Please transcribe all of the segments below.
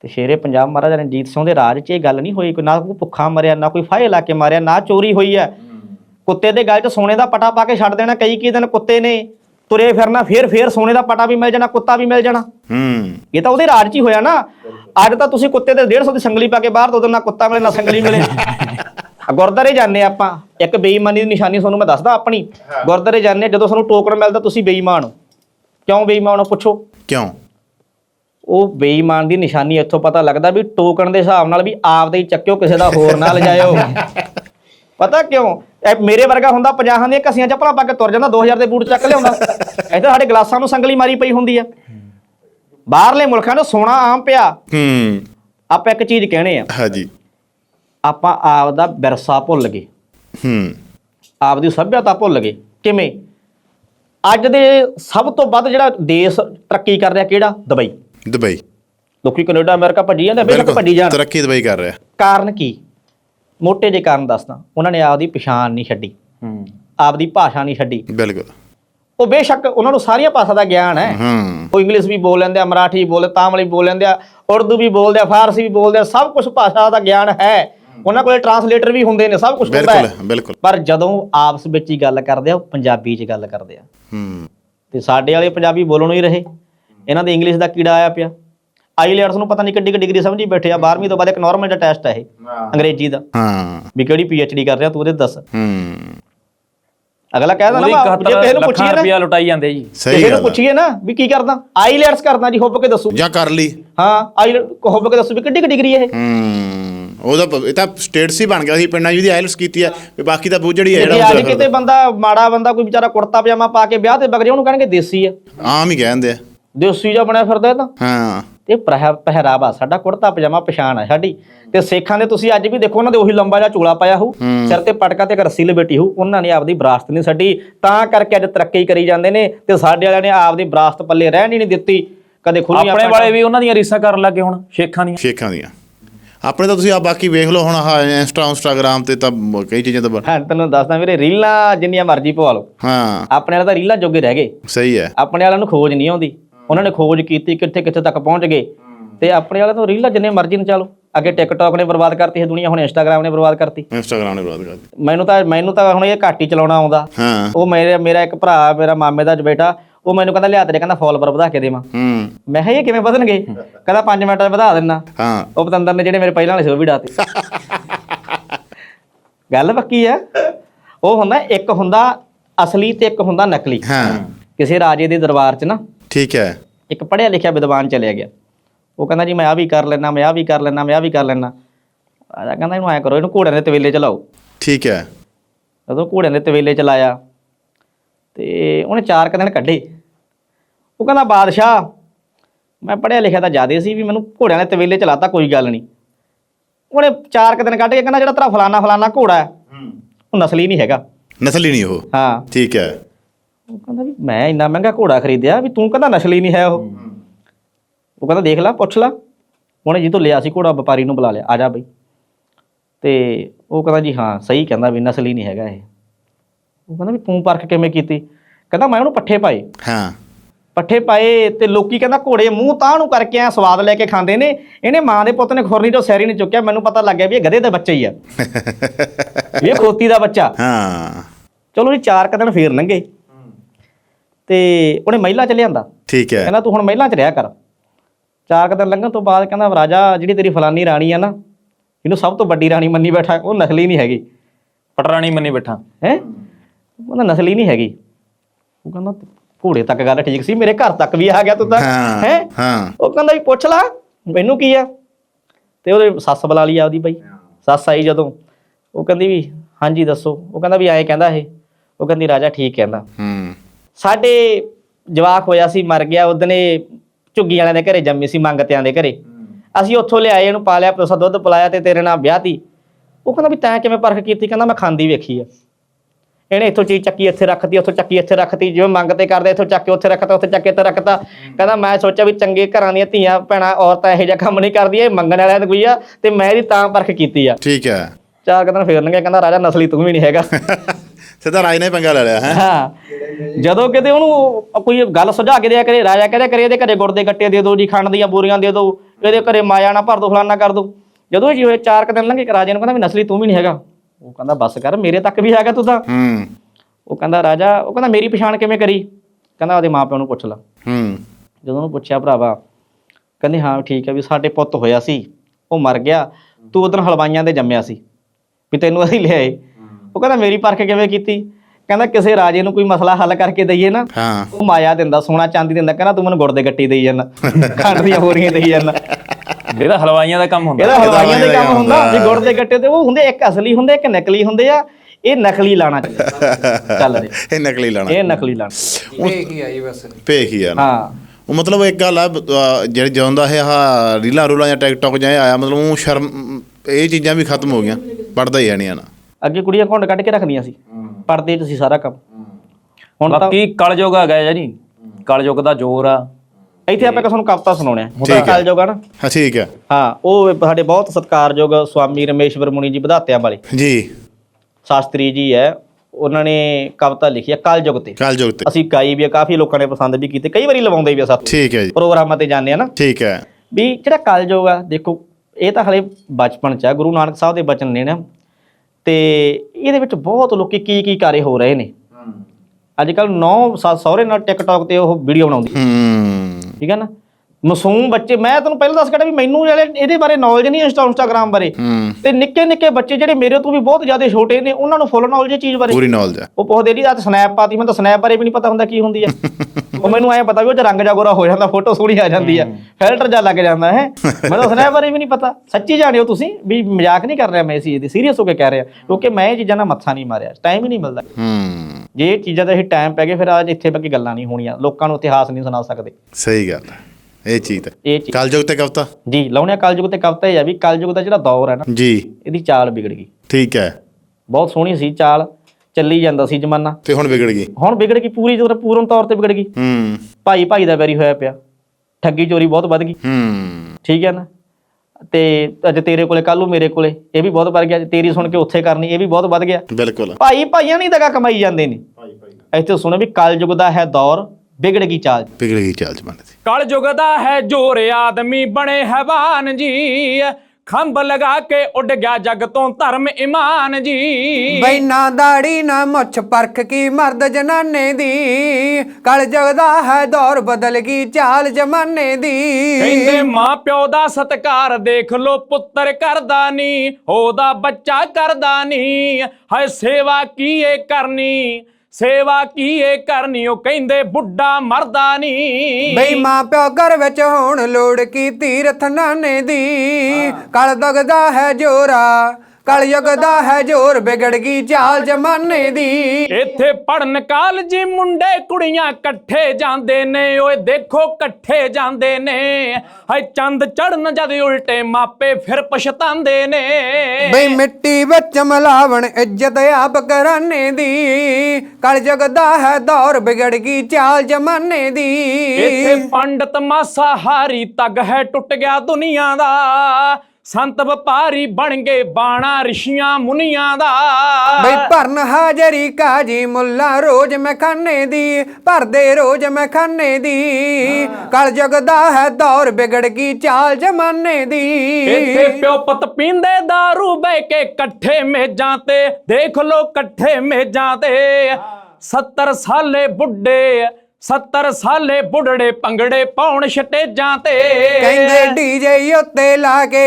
ਤੇ ਸ਼ੇਰੇ ਪੰਜਾਬ ਮਹਾਰਾਜਾ ਰਣਜੀਤ ਸਿੰਘ ਦੇ ਰਾਜ 'ਚ ਇਹ ਗੱਲ ਨਹੀਂ ਹੋਈ ਕੋਈ ਨਾ ਕੋਈ ਭੁੱਖਾ ਮਰਿਆ ਨਾ ਕੋਈ ਫਾਹੇ ਲਾ ਕੇ ਮਾਰਿਆ ਨਾ ਚੋਰੀ ਹੋਈ ਹੈ। ਕੁੱਤੇ ਦੇ ਗਲ 'ਚ ਸੋਨੇ ਦਾ ਪਟਾ ਪਾ ਕੇ ਛੱਡ ਦੇਣਾ ਕਈ ਕਈ ਦਿਨ ਕੁੱਤੇ ਨੇ ਤੁਰੇ ਫਿਰਨਾ ਫੇਰ ਫੇਰ ਸੋਨੇ ਦਾ ਪਟਾ ਵੀ ਮਿਲ ਜਾਣਾ ਕੁੱਤਾ ਵੀ ਮਿਲ ਜਾਣਾ। ਹੂੰ। ਇਹ ਤਾਂ ਉਹਦੇ ਰਾਜ 'ਚ ਹੀ ਹੋਇਆ ਨਾ। ਅੱਜ ਤਾਂ ਤੁਸੀਂ ਕੁੱਤੇ ਦੇ 150 ਦੀ ਸੰਗਲੀ ਪਾ ਕੇ ਬਾਹਰ ਦੋ ਦਿਨ ਨਾ ਕੁੱਤਾ ਮਿਲੇ ਨਾ ਸੰਗਲੀ ਮਿਲੇ। ਗੁਰਦਾਰੇ ਜਾਂਦੇ ਆਪਾਂ। ਇੱਕ ਬੇਈਮਾਨੀ ਦੀ ਨਿਸ਼ਾਨੀ ਤੁਹਾਨੂੰ ਮੈਂ ਦੱਸਦਾ ਆਪਣੀ। ਗੁਰਦਾਰੇ ਜਾਂਦੇ ਜਦੋਂ ਤੁਹਾਨੂੰ ਟੋਕਨ ਮਿਲਦਾ ਤੁਸੀਂ ਬੇਈਮਾਨ ਹੋ। ਕਿਉਂ ਬੇਈਮਾਨ ਹੋ ਪੁੱਛੋ। ਕਿਉਂ? ਉਹ ਬੇਈਮਾਨ ਦੀ ਨਿਸ਼ਾਨੀ ਇੱਥੋਂ ਪਤਾ ਲੱਗਦਾ ਵੀ ਟੋਕਨ ਦੇ ਹਿਸਾਬ ਨਾਲ ਵੀ ਆਪਦੇ ਹੀ ਚੱਕਿਓ ਕਿਸੇ ਦਾ ਹੋਰ ਨਾ ਲਿਜਾਇਓ ਪਤਾ ਕਿਉਂ? ਇਹ ਮੇਰੇ ਵਰਗਾ ਹੁੰਦਾ 50 ਦੀਆਂ ਕਸੀਆਂ ਚੱਪਲਾਂ ਪਾ ਕੇ ਤੁਰ ਜਾਂਦਾ 2000 ਦੇ ਬੂਟ ਚੱਕ ਲਿਆਉਂਦਾ। ਇੱਥੇ ਸਾਡੇ ਗਲਾਸਾਂ ਨੂੰ ਸੰਗਲੀ ਮਾਰੀ ਪਈ ਹੁੰਦੀ ਆ। ਬਾਹਰਲੇ ਮੁਲਕਾਂ 'ਚ ਸੋਨਾ ਆਮ ਪਿਆ। ਹੂੰ। ਆਪਾਂ ਇੱਕ ਚੀਜ਼ ਕਹਿਣੇ ਆ। ਹਾਂਜੀ। ਆਪਾਂ ਆਪ ਦਾ ਵਿਰਸਾ ਭੁੱਲ ਗਏ। ਹੂੰ। ਆਪ ਦੀ ਸੱਭਿਅਤਾ ਭੁੱਲ ਗਏ। ਕਿਵੇਂ? ਅੱਜ ਦੇ ਸਭ ਤੋਂ ਵੱਧ ਜਿਹੜਾ ਦੇਸ਼ ਤਰੱਕੀ ਕਰ ਰਿਹਾ ਕਿਹੜਾ? ਦੁਬਈ। ਦੁਬਈ। ਲੋਕੀ ਕੈਨੇਡਾ ਅਮਰੀਕਾ ਭੱਜੀ ਜਾਂਦੇ ਬੇਸ਼ੱਕ ਭੱਜੀ ਜਾਣ। ਤਰੱਕੀ ਦੁਬਈ ਕਰ ਰਿਹਾ। ਕਾਰਨ ਕੀ? ਮੋٹے ਜਿਹੇ ਕਾਰਨ ਦੱਸਦਾ। ਉਹਨਾਂ ਨੇ ਆਪਦੀ ਪਛਾਣ ਨਹੀਂ ਛੱਡੀ। ਹੂੰ। ਆਪਦੀ ਭਾਸ਼ਾ ਨਹੀਂ ਛੱਡੀ। ਬਿਲਕੁਲ। ਉਹ ਬੇਸ਼ੱਕ ਉਹਨਾਂ ਨੂੰ ਸਾਰੀਆਂ ਭਾਸ਼ਾ ਦਾ ਗਿਆਨ ਹੈ। ਹੂੰ। ਉਹ ਇੰਗਲਿਸ਼ ਵੀ ਬੋਲ ਲੈਂਦੇ ਆ ਮਰਾਠੀ ਵੀ ਬੋਲ ਤਾਮਿਲ ਬੋਲ ਲੈਂਦੇ ਆ ਉਰਦੂ ਵੀ ਬੋਲਦੇ ਆ ਫਾਰਸੀ ਵੀ ਬੋਲਦੇ ਆ ਸਭ ਕੁਝ ਭਾਸ਼ਾ ਦਾ ਗਿਆਨ ਹੈ। ਉਹਨਾਂ ਕੋਲੇ ਟਰਾਂਸਲੇਟਰ ਵੀ ਹੁੰਦੇ ਨੇ ਸਭ ਕੁਝ ਹੁੰਦਾ ਹੈ। ਬਿਲਕੁਲ। ਬਿਲਕੁਲ ਪਰ ਜਦੋਂ ਆਪਸ ਵਿੱਚ ਹੀ ਗੱਲ ਕਰਦੇ ਆ ਉਹ ਪੰਜਾਬੀ 'ਚ ਗੱਲ ਕਰਦੇ ਆ। ਹੂੰ। ਤੇ ਸਾਡੇ ਵਾਲੇ ਪੰਜਾਬੀ ਬੋਲਣੋਂ ਹੀ ਰਹੇ। ਇਹਨਾਂ ਦੇ ਇੰਗਲਿਸ਼ ਦਾ ਕੀੜਾ ਆਇਆ ਪਿਆ। ਆਈਲੈਟਸ ਨੂੰ ਪਤਾ ਨਹੀਂ ਕਿੱਡੀ ਕਿ ਡਿਗਰੀ ਸਮਝੀ ਬੈਠੇ ਆ। 12ਵੀਂ ਤੋਂ ਬਾਅਦ ਇੱਕ ਨਾਰਮਲ ਜਿਹਾ ਟੈਸਟ ਹੈ ਇਹ ਅੰਗਰੇਜ਼ੀ ਦਾ। ਹਾਂ। ਵੀ ਕਿਹੜੀ ਪੀਐਚਡੀ ਕਰ ਰਿਹਾ ਤੂੰ ਉਹਦੇ ਦੱਸ। ਹੂੰ। ਅਗਲਾ ਕਹਿ ਉਹਦੀ ਦਿੰਦਾ ਜੇ 71 ਕਿਸੇ ਨੂੰ ਪੁੱਛੀਏ ਨਾ। ਰੁਪਇਆ ਲੁਟਾਈ ਜਾਂਦੇ ਜੀ। ਕਿਸੇ ਨੂੰ। ਪੁੱਛੀਏ ਨਾ ਵੀ ਕੀ ਕਰਦਾ? ਆਈਲੈਟਸ ਕਰਦਾ ਜੀ ਹੁੱਬ ਕੇ ਦੱਸੂ। ਜਾਂ ਕਰ ਲਈ। ਹਾਂ ਆਈਲੈਟ ਹੁੱਬ ਕੇ ਦੱਸੂ ਵੀ ਕਿੱਡੀ ਕਿ ਡਿਗਰੀ ਇਹ। ਹੂੰ। ਉਹਦਾ ਇਹ ਤਾਂ ਸਟੇਟਸ ਹੀ ਬਣ ਗਿਆ ਸੀ ਪਿੰਡਾਂ ਜਿਹਦੀ ਆਇਲਸ ਕੀਤੀ ਆ ਵੀ ਬਾਕੀ ਤਾਂ ਬੂਝੜੀ ਜੇ ਜਿਹੜਾ ਅੱਜ ਕਿਤੇ ਬੰਦਾ ਮਾੜਾ ਬੰਦਾ ਕੋਈ ਵਿਚਾਰਾ ਕੁੜਤਾ ਪਜਾਮਾ ਪਾ ਕੇ ਵਿਆਹ ਤੇ ਜਾ ਉਹਨੂੰ ਕਹਿਣਗੇ ਦੇਸੀ ਆ। ਆਮ ਹੀ ਕਹਿੰਦੇ ਆ। ਦੇਸੀ ਜਿਹਾ ਬਣਿਆ ਫਿਰਦਾ ਇਹ ਤਾਂ। ਹਾਂ। ਤੇ ਪਹਿਰਾ- ਪਹਿਰਾਵਾ ਸਾਡਾ ਕੁੜਤਾ ਪਜਾਮਾ ਪਛਾਣ ਹੈ ਸਾਡੀ। ਤੇ ਸੇਖਾਂ ਦੇ ਤੁਸੀਂ ਅੱਜ ਵੀ ਦੇਖੋ ਉਹਨਾਂ ਦੇ ਉਹੀ ਲੰਬਾ ਜਿਹਾ ਚੋਲਾ ਪਾਇਆ ਹੋਊ। ਸਿਰ ਤੇ ਪਟਕਾ ਤੇ ਇੱਕ ਰੱਸੀ ਲਪੇਟੀ ਹੋਊ। ਉਹਨਾਂ ਨੇ ਆਪਦੀ ਵਿਰਾਸਤ ਨਹੀਂ ਛੱਡੀ। ਤਾਂ ਕਰਕੇ ਅੱਜ ਤਰੱਕੀ ਕਰੀ ਜਾਂਦੇ ਨੇ ਤੇ ਸਾਡੇ ਵਾਲਿਆਂ ਨੇ ਆਪਦੀ ਵਿਰਾਸਤ ਪੱਲੇ ਰਹਿਣ ਹੀ ਨਹੀਂ ਦਿੱਤੀ। ਕਦੇ ਖੁੱਲੀਆਂ ਆਪਣੇ ਵਾਲੇ ਵੀ ਉਹਨਾਂ ਦੀਆਂ ਰੀਸਾਂ ਕਰਨ ਲੱਗੇ ਹੁਣ ਸ਼ੇਖਾਂ ਦੀਆਂ। ਸ਼ੇਖਾਂ ਦੀਆਂ। ਆਪਣੇ ਤਾਂ ਤੁਸੀਂ ਆ ਬਾਕੀ ਵੇਖ ਲਓ ਹੁਣ ਆਹ ਇੰਸਟਾ ਇੰਸਟਾਗ੍ਰਾਮ ਤੇ ਤਾਂ ਕਈ ਚੀਜ਼ਾਂ ਤਾਂ ਹਾਂ ਤੈਨੂੰ ਦੱਸਦਾ ਵੀਰੇ ਰੀਲਾਂ ਜਿੰਨੀਆਂ ਮਰਜ਼ੀ ਪਵਾ ਲਓ। ਹਾਂ। ਆਪਣੇ ਵਾਲੇ ਤਾਂ ਰੀਲਾਂ ਜੋਗੇ ਰਹਿ ਗਏ। ਸਹੀ ਹੈ। ਆਪਣੇ ਵਾਲਿਆਂ ਨੂੰ ਖੋਜ ਨਹੀਂ ਆਉਂਦੀ। ਉਹਨਾਂ ਨੇ ਖੋਜ ਕੀਤੀ ਕਿੱਥੇ ਕਿੱਥੇ ਤੱਕ ਪਹੁੰਚ ਗਏ। ਤੇ ਆਪਣੇ ਵਾਲੇ ਤੋਂ ਰੀਲਾਂ ਜਿੰਨੇ ਮਰਜ਼ੀ ਨੂੰ ਚਲੋ। ਅੱਗੇ ਟਿਕਟੌਕ ਨੇ ਬਰਬਾਦ ਕਰਤੀ ਹੈ ਦੁਨੀਆ ਹੁਣ ਇੰਸਟਾਗ੍ਰਾਮ ਨੇ ਬਰਬਾਦ ਕਰਤੀ। ਇੰਸਟਾਗ੍ਰਾਮ ਨੇ ਬਰਬਾਦ ਕਰਤੀ। ਮੈਨੂੰ ਤਾਂ ਮੈਨੂੰ ਤਾਂ ਹੁਣ ਇਹ ਘੱਟ ਚਲਾਉਣਾ ਆਉਂਦਾ। ਹਾਂ। ਉਹ ਮੇਰੇ ਮੇਰਾ ਇੱਕ ਭਰਾ ਮੇਰਾ ਮਾਮੇ ਦਾ ਬੇਟਾ ਉਹ ਮੈਨੂੰ ਕਹਿੰਦਾ ਲਿਆ ਤੇਰੇ ਕਹਿੰਦਾ ਫਾਲੋਵਰ ਵਧਾ ਕੇ ਦੇਵਾਂ। ਹੂੰ। ਮੈਂ ਕਿਹਾ ਇਹ ਕਿਵੇਂ ਵਧਣਗੇ? ਕਹਿੰਦਾ 5 ਮਿੰਟਾਂ 'ਚ ਵਧਾ ਦੇਣਾ ਹਾਂ। ਉਹ ਪਤੰਦਰ ਨੇ ਜਿਹੜੇ ਮੇਰੇ ਪਹਿਲਾਂ ਵਾਲੇ ਸੀ ਉਹ ਵੀ ਡਾਤੇ। ਗੱਲ ਪੱਕੀ ਆ? ਉਹ ਹੁੰਦਾ ਇੱਕ ਹੁੰਦਾ ਅਸਲੀ ਤੇ ਇੱਕ ਹੁੰਦਾ ਨਕਲੀ। ਹਾਂ। ਕਿਸੇ ਰਾਜੇ ਦੇ ਦਰਬਾਰ 'ਚ ਨਾ ਠੀਕ ਹੈ। ਇੱਕ ਪੜ੍ਹਿਆ ਲਿਖਿਆ ਵਿਦਵਾਨ ਚਲਿਆ ਗਿਆ। ਉਹ ਕਹਿੰਦਾ ਜੀ ਮੈਂ ਆ ਵੀ ਕਰ ਲੈਣਾ ਮੈਂ ਆ ਵੀ ਕਰ ਲੈਣਾ ਮੈਂ ਆ ਵੀ ਕਰ ਲੈਣਾ ਕਹਿੰਦਾ ਇਹਨੂੰ ਐ ਕਰੋ ਇਹਨੂੰ ਘੋੜਿਆਂ ਦੇ ਤਵੇਲੇ ਚਲਾਓ। ਠੀਕ ਹੈ। ਜਦੋਂ ਘੋੜਿਆਂ ਦੇ ਤਵੇਲੇ ਚਲਾਇਆ ਤੇ ਉਹਨੇ ਚਾਰ ਕੁ ਦਿਨ ਕੱਢੇ। ਉਹ ਕਹਿੰਦਾ ਬਾਦਸ਼ਾਹ ਮੈਂ ਪੜ੍ਹਿਆ ਲਿਖਿਆ ਤਾਂ ਜ਼ਿਆਦੇ ਸੀ ਵੀ ਮੈਨੂੰ ਘੋੜਿਆਂ ਦੇ ਤਵੇਲੇ ਚਲਾਤਾ ਕੋਈ ਗੱਲ ਨਹੀਂ। ਉਹਨੇ ਚਾਰ ਕੁ ਦਿਨ ਕੱਢ ਕੇ ਕਹਿੰਦਾ ਜਿਹੜਾ ਤੇਰਾ ਫਲਾਨਾ ਫਲਾਨਾ ਘੋੜਾ ਹੈ। ਉਹ ਨਸਲੀ ਨਹੀਂ ਹੈਗਾ। ਨਸਲੀ ਨਹੀਂ ਉਹ। ਹਾਂ। ਠੀਕ ਹੈ। ਉਹ ਕਹਿੰਦਾ ਵੀ ਮੈਂ ਇੰਨਾ ਮਹਿੰਗਾ ਘੋੜਾ ਖਰੀਦਿਆ ਵੀ ਤੂੰ ਕਹਿੰਦਾ ਨਸਲੀ ਨਹੀਂ ਹੈ ਉਹ। ਉਹ ਕਹਿੰਦਾ ਦੇਖ ਲੈ ਪੁੱਛ ਲੈ। ਉਹਨੇ ਜਿੱਦੋਂ ਲਿਆ ਸੀ ਘੋੜਾ ਵਪਾਰੀ ਨੂੰ ਬੁਲਾ ਲਿਆ। ਆ ਜਾ ਬਈ। ਤੇ ਉਹ ਕਹਿੰਦਾ ਜੀ ਹਾਂ ਸਹੀ ਕਹਿੰਦਾ ਵੀ ਨਸਲੀ ਨਹੀਂ ਹੈਗਾ ਇਹ। ਉਹ ਕਹਿੰਦਾ ਵੀ ਤੂੰ ਪਰਖ ਕਿਵੇਂ ਕੀਤੀ? ਕਹਿੰਦਾ ਮੈਂ ਉਹਨੂੰ ਪੱਠੇ ਪਾਏ। ਹਾਂ। ਪੱਠੇ ਪਾਏ ਤੇ ਲੋਕੀ ਕਹਿੰਦਾ ਘੋੜੇ ਮੂੰਹ ਤਾਂ ਨੂੰ ਕਰਕੇ ਆ ਸਵਾਦ ਲੈ ਕੇ ਖਾਂਦੇ ਨੇ। ਇਹਨੇ ਮਾਂ ਦੇ ਪੁੱਤ ਨੇ ਖੁਰਨੀ ਤੋਂ ਸੈਰੀ ਨਹੀਂ ਚੁੱਕਿਆ। ਮੈਨੂੰ ਪਤਾ ਲੱਗ ਗਿਆ ਵੀ ਇਹ ਗਧੇ ਦਾ ਬੱਚਾ ਹੀ ਆ। ਇਹ ਖੋਤੀ ਦਾ ਬੱਚਾ। ਹਾਂ। ਚਲੋ ਜੀ ਚਾਰ ਕੁ ਦਿਨ ਫੇਰ ਲੰਘੇ। ਤੇ ਉਹਨੇ ਮਹਿਲਾ ਚ ਲਿਆਂਦਾ। ਠੀਕ ਹੈ। ਕਹਿੰਦਾ ਤੂੰ ਹੁਣ ਮਹਿਲਾ ਚ ਰਿਹਾ ਕਰ। ਚਾਰ ਕੁ ਦਿਨ ਲੰਘਣ ਤੋਂ ਬਾਅਦ ਕਹਿੰਦਾ ਰਾਜਾ ਜਿਹੜੀ ਤੇਰੀ ਫਲਾਨੀ ਰਾਣੀ ਆ ਨਾ ਇਹਨੂੰ ਸਭ ਤੋਂ ਵੱਡੀ ਰਾਣੀ ਮੰਨੀ ਬੈਠਾ ਉਹ ਨਸਲੀ ਨਹੀਂ ਹੈਗੀ। ਪਟਰਾਣੀ ਮੰਨੀ ਬੈਠਾ। ਹੈ? ਉਹਦਾ ਨਸਲੀ ਨਹੀਂ ਹੈਗੀ। ਉਹ ਕਹਿੰਦਾ ਘੋੜੇ ਤੱਕ ਗੱਲ ਠੀਕ ਸੀ ਮੇਰੇ ਘਰ ਤੱਕ ਵੀ ਆ ਗਿਆ ਤੂੰ ਤਾਂ। ਹਾਂ? ਹੈ। ਉਹ ਕਹਿੰਦਾ ਵੀ ਪੁੱਛ ਲੈ ਮੈਨੂੰ ਕੀ ਆ? ਤੇ ਉਹਦੇ ਸੱਸ ਬੁਲਾ ਲਈ ਆਪਦੀ ਬਾਈ। ਸੱਸ ਆਈ ਜਦੋਂ। ਉਹ ਕਹਿੰਦੀ ਵੀ ਹਾਂਜੀ ਦੱਸੋ। ਉਹ ਕਹਿੰਦਾ ਵੀ ਐਂ ਕਹਿੰਦਾ ਇਹ। ਉਹ ਕਹਿੰਦੀ ਰਾਜਾ ਠੀਕ ਕਹਿੰਦਾ। ਹੂੰ। ਸਾਡੇ ਜਵਾਕ ਹੋਇਆ ਸੀ ਮਰ ਗਿਆ ਉਹਦਨੇ ਝੁੱਗੀ ਵਾਲਿਆਂ ਦੇ ਘਰੇ ਜੰਮੀ ਸੀ ਮੰਗਤਿਆਂ ਦੇ ਘਰੇ। ਅਸੀਂ ਉੱਥੋਂ ਲਿਆਏ ਇਹਨੂੰ ਪਾਲਿਆ ਪਲੋਸਾ ਦੁੱਧ ਪਿਲਾਇਆ ਤੇ ਤੇਰੇ ਨਾਲ ਵਿਆਹਤੀ ਉਹ ਕਹਿੰਦਾ ਵੀ ਤੈਂ ਕਿਵੇਂ ਪਰਖ ਕੀਤੀ? ਕਹਿੰਦਾ ਮੈਂ ਖਾਂਦੀ ਵੇਖੀ ਆ। ਇਹਨੇ ਇੱਥੋਂ ਚੀਜ਼ ਚੱਕੀ ਇੱਥੇ ਰੱਖਤੀ ਉੱਥੋਂ ਚੱਕੀ ਇੱਥੇ ਰੱਖਤੀ ਜਿਵੇਂ ਮੰਗਤੇ ਕਰਦੇ ਇੱਥੋਂ ਚੱਕ ਕੇ ਉੱਥੇ ਰੱਖਤਾ ਉੱਥੇ ਚੱਕ ਕੇ ਇੱਥੇ ਰੱਖਤਾ। ਕਹਿੰਦਾ ਮੈਂ ਸੋਚਿਆ ਵੀ ਚੰਗੇ ਘਰਾਂ ਦੀਆਂ ਧੀਆਂ ਭੈਣਾਂ ਔਰਤਾਂ ਇਹੋ ਜਿਹਾ ਕੰਮ ਨਹੀਂ ਕਰਦੀਆਂ ਇਹ ਮੰਗਣ ਵਾਲਿਆਂ ਦੀ ਕੋਈ ਆ ਤੇ ਮੈਂ ਇਹਦੀ ਤਾਂ ਪਰਖ ਕੀਤੀ ਆ। ਠੀਕ ਹੈ। ਚਾਰ ਕੁ ਦਿਨ ਫੇਰ ਕਹਿੰਦਾ ਰਾਜਾ ਨਸਲੀ ਤੂੰ ਵੀ ਨਹੀਂ ਹੈਗਾ। ਸਿੱਧਾ ਰਾਜ ਨੇ ਪੰਗਾ ਲੈ ਲਿਆ ਹੈ? ਹਾਂ। ਜਦੋਂ ਕਿਤੇ ਉਹਨੂੰ ਕੋਈ ਗੱਲ ਸੁਝਾ ਕੇ ਦਿਆ ਕਰੇ ਰਾਜਾ ਕਹਿੰਦਾ ਕਰੇ ਇਹਦੇ ਘਰੇ ਗੁੜ ਦੇ ਗੱਟੇ ਦੇ ਦਿਓ ਜੀ ਖੰਡ ਦੀਆਂ ਬੋਰੀਆਂ ਦੇ ਦਿਓ ਇਹਦੇ ਘਰੇ ਮਾਇਆ ਨਾ ਭਰ ਦੋ ਫਲਾਨਾ ਕਰ ਦੋ ਜਦੋਂ ਜੀ ਹੋਏ ਚਾਰ ਕੁ ਦਿਨ ਲੰਘੇ ਰਾਜੇ ਨੂੰ ਕਹਿੰਦਾ ਵੀ ਨਸਲੀ ਤੂੰ ਵੀ ਨਹੀਂ ਹੈਗਾ। ਉਹ ਕਹਿੰਦਾ ਬੱਸ ਕਰ ਮੇਰੇ ਤੱਕ ਵੀ ਹੈਗਾ ਤੂੰ ਤਾਂ। ਹੂੰ। ਉਹ ਕਹਿੰਦਾ ਰਾਜਾ ਉਹ ਕਹਿੰਦਾ ਮੇਰੀ ਪਛਾਣ ਕਿਵੇਂ ਕਰੀ? ਕਹਿੰਦਾ ਉਹਦੇ ਮਾਪਿਆਂ ਨੂੰ ਪੁੱਛ ਲਾ। ਹੂੰ। ਜਦੋਂ ਉਹਨੂੰ ਪੁੱਛਿਆ ਭਰਾਵਾ ਕਹਿੰਦੇ ਹਾਂ ਠੀਕ ਹੈ ਵੀ ਸਾਡੇ ਪੁੱਤ ਹੋਇਆ ਸੀ ਉਹ ਮਰ ਗਿਆ ਤੂੰ ਉਦੋਂ ਹਲਵਾਈਆਂ ਦੇ ਜੰਮਿਆ ਸੀ ਵੀ ਤੈਨੂੰ ਅਸੀਂ ਲਿਆਏ। ਉਹ ਕਹਿੰਦਾ ਮੇਰੀ ਪਰਖ ਕਿਵੇਂ ਕੀਤੀ? ਕਹਿੰਦਾ ਕਿਸੇ ਰਾਜੇ ਨੂੰ ਕੋਈ ਮਸਲਾ ਹੱਲ ਕਰਕੇ ਦਈਏ ਨਾ ਹਾਂ। ਉਹ ਮਾਇਆ ਦਿੰਦਾ ਸੋਨਾ ਚਾਂਦੀ ਦਿੰਦਾ ਕਹਿੰਦਾ ਤੂੰ ਮੈਨੂੰ ਗੁੜ ਦੇ ਗੱਟੀ ਦੇਈ ਜਾਂਦਾ ਖੰਡ ਦੀਆਂ ਬੋਰੀਆਂ ਦੇਈ ਜਾਂਦਾ ਇਹਦਾ ਹਲਵਾਈਆਂ ਦਾ ਕੰਮ ਹੁੰਦਾ। ਇਹਦਾ ਹਲਵਾਈਆਂ ਦੇ ਕੰਮ ਹੁੰਦਾ। ਜੇ ਗੁੜ ਦੇ ਗੱਟੇ ਤੇ ਉਹ ਹੁੰਦੇ ਇੱਕ ਅਸਲੀ ਹੁੰਦੇ ਇੱਕ ਨਕਲੀ ਹੁੰਦੇ ਆ ਇਹ ਨਕਲੀ ਲਾਣਾ ਚੱਲ ਰਿਹਾ ਇਹ ਨਕਲੀ ਲਾਣਾ ਇਹ ਨਕਲੀ ਲਾਣਾ। ਵੇਖ ਹੀ ਆਈ ਬਸ। ਭੇਖ ਹੀ ਆ ਨਾ। ਹਾਂ। ਉਹ ਮਤਲਬ ਇੱਕ ਗੱਲ ਆ ਜਿਹੜੇ ਜਦੋਂ ਦਾ ਇਹ ਰੀਲਾਂ ਰੂਲਾਂ ਜਾਂ ਟਿਕਟੌਕ ਜਾਂ ਆਇਆ ਮਤਲਬ ਉਹ ਸ਼ਰਮ ਇਹ ਚੀਜ਼ਾਂ ਵੀ ਖਤਮ ਹੋ ਗਈਆਂ ਪੜਦਾ ਹੀ ਜਾਣੀਆਂ ਨਾ। ਅੱਗੇ ਕੁੜੀਆਂ ਘੁੰਡ ਕੱਢ ਕੇ ਰੱਖਦੀਆਂ ਸੀ। ਪਰਦੇ 'ਚ ਸੀ ਸਾਰਾ ਕੰਮ। ਹੁਣ ਤਾਂ ਬਾਕੀ ਕਲਯੁਗ ਆ ਗਿਆ ਜੀ। ਕਲਯੁਗ ਦਾ ਜ਼ੋਰ ਆ। ਇੱਥੇ ਆਪਾਂ ਤੁਹਾਨੂੰ ਕਵਿਤਾ ਸੁਣਾਉਣੇ ਆ। ਠੀਕ ਹੈ। ਕਾਲ ਜੋਗਾ ਨਾ। ਹਾਂ ਠੀਕ ਹੈ। ਹਾਂ ਉਹ ਸਾਡੇ ਬਹੁਤ ਸਤਿਕਾਰਯੋਗ ਸਵਾਮੀ ਰਮੇਸ਼ਵਰ ਮੁਨੀ ਜੀ ਵਧਾਤਿਆਂ ਵਾਲੇ। ਜੀ। ਸ਼ਾਸਤਰੀ ਜੀ ਹੈ। ਉਹਨਾਂ ਨੇ ਕਵਿਤਾ ਲਿਖੀ ਹੈ ਕਲਯੁਗ ਤੇ। ਕਾਲ ਜੁਗ ਤੇ। ਅਸੀਂ ਗਾਈ ਵੀ ਆ ਕਾਫੀ ਲੋਕਾਂ ਨੇ ਪਸੰਦ ਵੀ ਕੀਤੀ। ਕਈ ਵਾਰੀ ਲਵਾਉਂਦੇ ਵੀ ਆ ਸਾਥ। ਠੀਕ ਹੈ ਜੀ। ਪ੍ਰੋਗਰਾਮਾਂ ਤੇ ਜਾਂਦੇ ਆ ਨਾ। ਠੀਕ ਹੈ। ਵੀ ਜਿਹੜਾ ਕਲਯੁਗ ਆ ਦੇਖੋ ਇਹ ਤਾਂ ਹਲੇ ਬਚਪਨ ਚ ਆ। ਗੁਰੂ ਨਾਨਕ ਸਾਹਿਬ ਦੇ ਬਚਨ ਨੇ ਨਾ। ਤੇ ਇਹਦੇ ਵਿੱਚ ਬਹੁਤ ਲੋਕੀ ਕੀ ਕੀ ਕਾਰੇ ਹੋ ਰਹੇ ਨੇ। ਅੱਜ ਕੱਲ ਨੌ ਸੱਸ ਸਹੁਰੇ ਨਾਲ ਟਿਕਟੌਕ ਤੇ ਉਹ ਵੀਡੀਓ ਬਣਾਉਂਦੀ। ਹੂੰ। ਠੀਕ ਹੈ ਨਾ? ਮਾਸੂਮ ਬੱਚੇ ਮੈਂ ਤੁਹਾਨੂੰ ਪਹਿਲਾਂ ਦੱਸ ਕਟਾ ਵੀ ਮੈਨੂੰ ਜਿਹੜੇ ਇਹਦੇ ਬਾਰੇ ਨੌਲੇਜ ਨਹੀਂ ਇੰਸਟਾ ਇੰਸਟਾਗ੍ਰਾਮ ਬਾਰੇ। ਹੂੰ। ਤੇ ਨਿੱਕੇ ਨਿੱਕੇ ਬੱਚੇ ਜਿਹੜੇ ਮੇਰੇ ਤੋਂ ਵੀ ਬਹੁਤ ਜ਼ਿਆਦਾ ਛੋਟੇ ਨੇ ਉਹਨਾਂ ਨੂੰ ਫੁੱਲ ਨੌਲੇਜ ਚੀਜ਼ ਬਾਰੇ। ਪੂਰੀ ਨੌਲੇਜ ਹੈ ਉਹ ਪੁੱਛਦੇ ਨਹੀਂ ਆ ਸਨੈਪ ਪਾਤੀ ਮੈਨੂੰ ਤਾਂ ਸਨੈਪ ਬਾਰੇ ਵੀ ਨਹੀਂ ਪਤਾ ਹੁੰਦਾ ਕੀ ਹੁੰਦੀ ਆ। ਉਹ ਮੈਨੂੰ ਐ ਪਤਾ ਵੀ ਉਹ ਚ ਰੰਗ ਜਾ ਗੋਰਾ ਹੋ ਜਾਂਦਾ ਫੋਟੋ ਸੋਹਣੀ ਆ ਜਾਂਦੀ ਆ। ਫਿਲਟਰ ਜਾ ਲੱਗ ਜਾਂਦਾ ਹੈ। ਮੈਨੂੰ ਸਨੈਪ ਬਾਰੇ ਵੀ ਨਹੀਂ ਪਤਾ। ਸੱਚੀ ਜਾਣਿਓ ਤੁਸੀਂ ਵੀ ਮਜ਼ਾਕ ਨਹੀਂ ਕਰ ਰਿਹਾ ਮੈਂ ਇਸ ਚੀਜ਼ ਦੀ ਸੀਰੀਅਸ ਹੋ ਕੇ ਕਹਿ ਰਿਹਾ। ਕਿਉਂਕਿ ਮੈਂ ਇਹ ਚੀਜ਼ਾਂ ਨਾਲ ਮੱਥਾ ਨਹੀਂ ਮਾਰਿਆ ਟਾਈਮ ਹੀ ਨਹੀਂ ਮਿਲਦਾ। ਹੂੰ। ਜੇ ਇਹ ਚੀਜ਼ਾਂ ਦਾ ਇਹ ਟਾਈਮ ਪੈ ਗਏ ਫਿਰ ਅੱਜ ਇੱਥੇ ਬਾਕੀ ਗੱਲਾਂ ਨਹੀਂ ਹੋਣੀਆਂ। ਲੋਕਾਂ ਨੂੰ ਇਤਿਹਾਸ ਨਹੀਂ ਸੁਣਾ ਸਕਦੇ। ਸਹੀ ਗੱਲ ਹੈ। ਇਹ ਚੀਜ਼ ਹੈ ਇਹ ਚੀਜ਼। ਕਾਲ ਜੁਗ ਤੇ ਕਵਤਾ। ਜੀ ਲਾਉਣਿਆ ਕਲਯੁਗ ਤੇ ਕਵਤਾ ਇਹ ਆ ਵੀ ਕਲਯੁਗ ਦਾ ਜਿਹੜਾ ਦੌਰ ਹੈ ਨਾ ਜੀ। ਇਹਦੀ ਚਾਲ ਵਿਗੜ ਗਈ। ਠੀਕ ਹੈ। ਬਹੁਤ ਸੋਹਣੀ ਸੀ ਚਾਲ। ਚੱਲੀ ਜਾਂਦਾ ਸੀ ਜ਼ਮਾਨਾ। ਤੇ ਹੁਣ ਵਿਗੜ ਗਈ। ਹੁਣ ਵਿਗੜ ਗਈ ਪੂਰੀ ਜਦੋਂ ਪੂਰਨ ਤੌਰ ਤੇ ਵਿਗੜ ਗਈ। ਹੂੰ। ਭਾਈ ਭਾਈ ਦਾ ਵੈਰੀ ਹੋਇਆ ਪਿਆ। ਠੱਗੀ ਚੋਰੀ ਬਹੁਤ ਵੱਧ ਗਈ। ਹੂੰ। ਠੀਕ ਹੈ ਨਾ? ਤੇ ਅੱਜ ਤੇਰੇ ਕੋਲੇ ਕੱਲੂ ਮੇਰੇ ਕੋਲੇ ਇਹ ਵੀ ਬਹੁਤ ਵੱਧ ਗਿਆ। ਅੱਜ ਤੇਰੀ ਸੁਣ ਕੇ ਉੱਥੇ ਕਰਨੀ ਇਹ ਵੀ ਬਹੁਤ ਵੱਧ ਗਿਆ। ਬਿਲਕੁਲ। ਭਾਈ ਭਾਈਆਂ ਨਹੀਂ ਦਗਾ ਕਮਾਈ ਜਾਂਦੇ ਨੇ। ਇੱਥੇ ਸੁਣੋ ਵੀ ਕਲਯੁਗ ਦਾ ਹੈ ਦੌਰ ਵਿਗੜ ਗਈ ਚਾਲ। ਵਿਗੜ ਗਈ ਚਾਲ ਜਮਾਨੇ ਦੀ। ਕਲਯੁਗ ਦਾ ਹੈ ਜ਼ੋਰ ਆਦਮੀ ਬਣੇ ਹੈਵਾਨ ਜੀ। ਖੰਭ ਲਗਾ ਕੇ ਉੱਡ ਗਿਆ ਜਗ ਤੋਂ ਧਰਮ ਇਮਾਨ ਜੀ। ਬਈ ਨਾ ਦਾੜੀ ਨਾ ਮੁੱਛ ਪਰਖ ਕੀ ਮਰਦ ਜਨਾਨੇ ਦੀ। ਕਲ ਜਗਦਾ ਹੈ ਦੌਰ ਬਦਲ ਗਈ ਚਾਲ ਜਮਾਨੇ ਦੀ। ਕਹਿੰਦੇ ਮਾਂ ਪਿਓ ਦਾ ਸਤਕਾਰ ਦੇਖ ਲੋ ਪੁੱਤਰ ਕਰਦਾ ਨਹੀਂ ਉਹਦਾ ਬੱਚਾ ਕਰਦਾ ਨਹੀਂ ਹਾਏ ਸੇਵਾ ਕੀ ਏ ਕਰਨੀ। ਸੇਵਾ ਕੀ ਏ ਕਰਨੀ ਉਹ ਕਹਿੰਦੇ ਬੁੱਢਾ ਮਰਦਾ ਨਹੀਂ ਬਈ ਮਾਂ ਪਿਓ ਘਰ ਵਿੱਚ ਹੋਣ ਲੋੜ ਕੀ ਤੀਰਥ ਨਾਨੇ ਦੀ। ਕਲ ਦਗਦਾ ਹੈ ਜੋਰਾ ਕਲ ਯੁਗਦਾ ਹੈ ਜੋਰ ਵਿਗੜ ਗਈ ਚਾਲ ਜਮਾਨੇ ਦੀ। ਇੱਥੇ ਪੜਨ ਕਾਲਜੀ ਮੁੰਡੇ ਕੁੜੀਆਂ ਇਕੱਠੇ ਜਾਂਦੇ ਨੇ ਓਏ ਦੇਖੋ ਇਕੱਠੇ ਜਾਂਦੇ ਨੇ। ਹਾਏ ਚੰਦ ਚੜਨ ਜਦ ਉਲਟੇ ਮਾਪੇ ਫਿਰ ਪਛਤਾਉਂਦੇ ਨੇ। ਬਈ ਮਿੱਟੀ ਵਿੱਚ ਮਲਾਵਣ ਇੱਜ਼ਤ ਆਪ ਕਰਾਨੇ ਦੀ। ਕਲ ਜਗਦਾ ਹੈ ਦੌਰ ਵਿਗੜ ਗਈ ਚਾਲ ਜਮਾਨੇ ਦੀ। ਇੱਥੇ ਪੰਡਤ ਮਾਸਾਹਾਰੀ ਤੱਗ ਹੈ ਟੁੱਟ ਗਿਆ ਦੁਨੀਆ ਦਾ। ਸੰਤ ਵਪਾਰੀ ਬਣ ਗਏ ਬਾਣਾ ਰਿਸ਼ੀਆਂ ਮੁਨੀਆਂ ਦਾ। ਬਈ ਭਰਨ ਹਾਜ਼ਰੀ ਕਾਜੀ ਮੁੱਲਾ ਰੋਜ਼ ਮਖਾਨੇ ਦੀ ਭਰਦੇ ਰੋਜ਼ ਮਖਾਨੇ ਦੀ। ਕਲ ਜਗਦਾ ਹੈ ਦੌਰ ਵਿਗੜ ਗਈ ਚਾਲ ਜਮਾਨੇ ਦੀ। ਇੱਥੇ ਪਿਓ ਪੁੱਤ ਪੀਂਦੇ दारू ਬਹਿ ਕੇ ਇਕੱਠੇ ਮੇਜ਼ਾਂ ਤੇ ਦੇਖ ਲੋ ਇਕੱਠੇ ਮੇਜ਼ਾਂ ਤੇ। 70 ਸਾਲੇ ਬੁੱਢੇ 70 ਸਾਲੇ ਬੁੱਢੜੇ ਪੰਗੜੇ ਪਾਉਣ ਸਟੇਜਾਂ ਤੇ। ਕਹਿੰਦੇ ਡੀਜੇ ਉੱਤੇ ਲਾ ਕੇ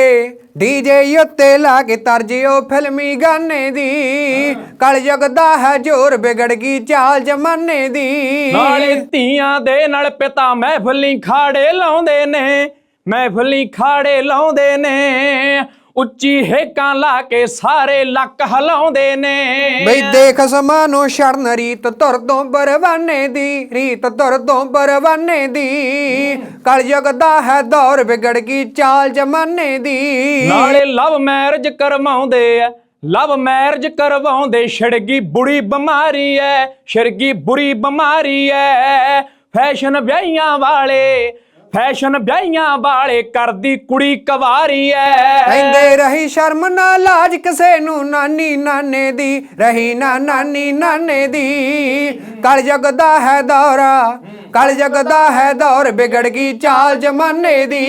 ਡੀਜੇ ਉੱਤੇ ਲਾ ਕੇ ਤਰਜਿਓ ਫਿਲਮੀ ਗਾਨੇ ਦੀ। ਕਲ ਜਗਦਾ ਹੈ ਜੋਰ ਵਿਗੜ ਗਈ ਚਾਲ ਜਮਾਨੇ ਦੀ। ਨਾਲੇ ਧੀਆਂ ਦੇ ਨਾਲ ਪਿਤਾ ਮਹਿਫਲੀ ਖਾੜੇ ਲਾਉਂਦੇ ਨੇ ਮਹਿਫਲੀ ਖਾੜੇ ਲਾਉਂਦੇ ਨੇ। ਉੱਚੀ ਹੇਕਾਂ ਲਾ ਕੇ ਸਾਰੇ ਲੱਕ ਹਲਾਉਂਦੇ ਨੇ। ਬਈ ਦੇਖ ਸਮਾਨੋ ਸ਼ਰਨ ਰੀਤ ਤੁਰ ਤੋਂ ਬਰਵਾਨੇ ਦੀ ਰੀਤ ਤੁਰ ਤੋਂ ਬਰਵਾਨੇ ਦੀ। ਕਲ ਜਗਦਾ ਹੈ ਦੌਰ ਵਿਗੜ ਗਈ ਚਾਲ ਜਮਾਨੇ ਦੀ। ਨਾਲੇ ਲਵ ਮੈਰਿਜ ਕਰਵਾਉਂਦੇ ਐ ਲਵ ਮੈਰਿਜ ਕਰਵਾਉਂਦੇ ਛੜਗੀ ਬੁੜੀ ਬਿਮਾਰੀ ਐ ਛੜਗੀ ਬੁਰੀ ਬਿਮਾਰੀ ਐ। ਫੈਸ਼ਨ ਵਿਆਹੀਆਂ ਵਾਲੇ ਫੈਸ਼ਨ ਵਿਆਹੀਆਂ ਵਾਲੇ ਕਰਦੀ ਕੁੜੀ ਕਵਾਰੀ ਐ। ਕਹਿੰਦੇ ਰਹੀ ਸ਼ਰਮ ਨਾ ਲਾਜ ਕਿਸੇ ਨੂੰ ਨਾਨੀ ਨਾਨੇ ਦੀ, ਰਹੀ ਨਾ ਨਾਨੀ ਨਾਨੇ ਦੀ। ਕਲ ਜਗਦਾ ਹੈ ਦੌਰਾ, ਕਲ ਜਗਦਾ ਹੈ ਦੌਰ ਵਿਗੜ ਗਈ ਚਾਲ ਜਮਾਨੇ ਦੀ।